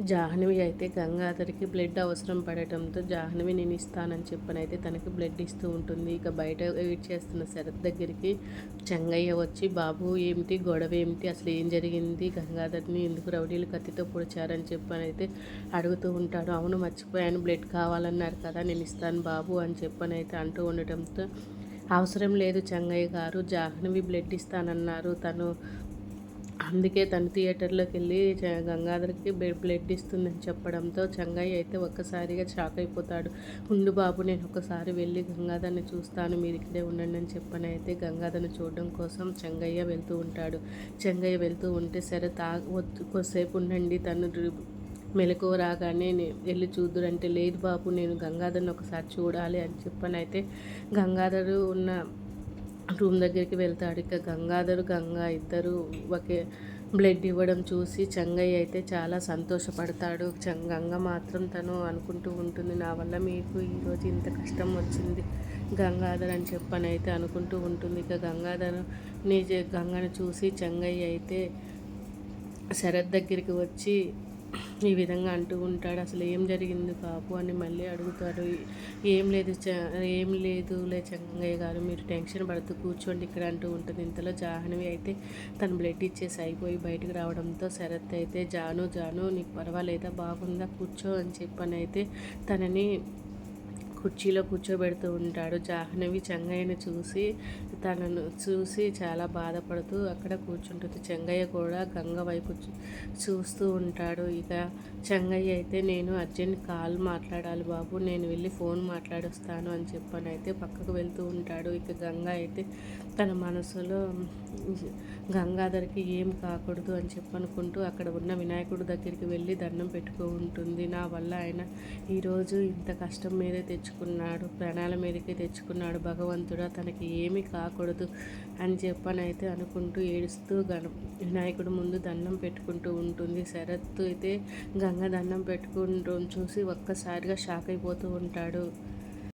జాహ్నవి అయితే గంగాధర్కి బ్లడ్ అవసరం పడటంతో జాహ్నవి నేను ఇస్తానని చెప్పనైతే తనకి బ్లడ్ ఇస్తూ ఉంటుంది. ఇక బయట వెయిట్ చేస్తున్న శరత్ దగ్గరికి చెంగయ్య వచ్చి బాబు ఏమిటి? గొడవ ఏమిటి? అసలు ఏం జరిగింది? గంగాధర్ని ఎందుకు రౌడీలు కత్తితో పొడిచారని చెప్పనైతే అడుగుతూ ఉంటాడు. అవును మర్చిపోయాను బ్లడ్ కావాలన్నారు కదా నేను ఇస్తాను బాబు అని చెప్పనైతే అంటూ ఉండటంతో అవసరం లేదు చెంగయ్య గారు జాహ్నవి బ్లడ్ ఇస్తానన్నారు. తను అందుకే తను థియేటర్లోకి వెళ్ళి గంగాధర్కి బ్లడ్ ఇస్తుందని చెప్పడంతో చంగయ్య అయితే ఒక్కసారిగా షాక్ అయిపోతాడు. ఉండు బాబు నేను ఒకసారి వెళ్ళి గంగాధర్ని చూస్తాను మీరు ఇక్కడే ఉండండి అని చెప్పని అయితే గంగాధర్ని చూడడం కోసం చెంగయ్య వెళ్తూ ఉంటాడు. చెంగయ్య వెళ్తూ ఉంటే సరే తా కొద్దిసేపు ఉండండి తను మెలకు రాగానే వెళ్ళి చూద్దురంటే లేదు బాబు నేను గంగాధర్ని ఒకసారి చూడాలి అని చెప్పని అయితే గంగాధరు ఉన్న రూమ్ దగ్గరికి వెళ్తాడు. ఇక గంగాధర్ గంగా ఇద్దరు ఒకే బ్లడ్ ఇవ్వడం చూసి చంగయ్య అయితే చాలా సంతోషపడతాడు. గంగ మాత్రం తను అనుకుంటూ ఉంటుంది నా వల్ల మీకు ఈరోజు ఇంత కష్టం వచ్చింది. గంగాధర్ అని చెప్పని అయితే అనుకుంటూ ఉంటుంది. ఇక గంగాధర్ నీ గంగను చూసి చంగయ్య అయితే శరత్ దగ్గరికి వచ్చి ఈ విధంగా అంటూ ఉంటాడు. అసలు ఏం జరిగింది బాబు అని మళ్ళీ అడుగుతాడు ఏం లేదు ఏం లేదు లే చంగయ్య గారు మీరు టెన్షన్ పడుతూ కూర్చోండి ఇక్కడ అంటూ ఉంటుంది. ఇంతలో జాహ్నవి అయితే తను బ్లడ్ ఇచ్చేసి అయిపోయి బయటకు రావడంతో శరత్ అయితే జాను జాను నీకు పర్వాలేదా బాగుందా? కూర్చో అని చెప్పని అయితే తనని కుర్చీలో కూర్చోబెడుతూ ఉంటాడు. జాహ్నవి చెంగయ్యని చూసి తనను చూసి చాలా బాధపడుతూ అక్కడ కూర్చుంటుంది. చెంగయ్య కూడా గంగ వైపు చూస్తూ ఉంటాడు. ఇక చెంగయ్య అయితే నేను అర్జెంట్ కాల్ మాట్లాడాలి బాబు. నేను వెళ్ళి ఫోన్ మాట్లాడొస్తాను అని చెప్పాను అయితే పక్కకు వెళ్తూ ఉంటాడు. ఇక గంగ అయితే తన మనసులో గంగాధర్కి ఏం కాకూడదు అని చెప్పనుకుంటూ అక్కడ ఉన్న వినాయకుడి దగ్గరికి వెళ్ళి దండం పెట్టుకో ఉంటుంది నా వల్ల ఆయన ఈరోజు ఇంత కష్టం మీదే తెచ్చుకున్నాడు ప్రాణాల మీదకి తెచ్చుకున్నాడు. భగవంతుడా తనకి ఏమీ కాకూడదు అని చెప్పనైతే అనుకుంటూ ఏడుస్తూ గణ వినాయకుడు ముందు దండం పెట్టుకుంటూ ఉంటుంది. శరత్తు అయితే గంగ దండం పెట్టుకుంటూ చూసి ఒక్కసారిగా షాక్ అయిపోతూ ఉంటాడు.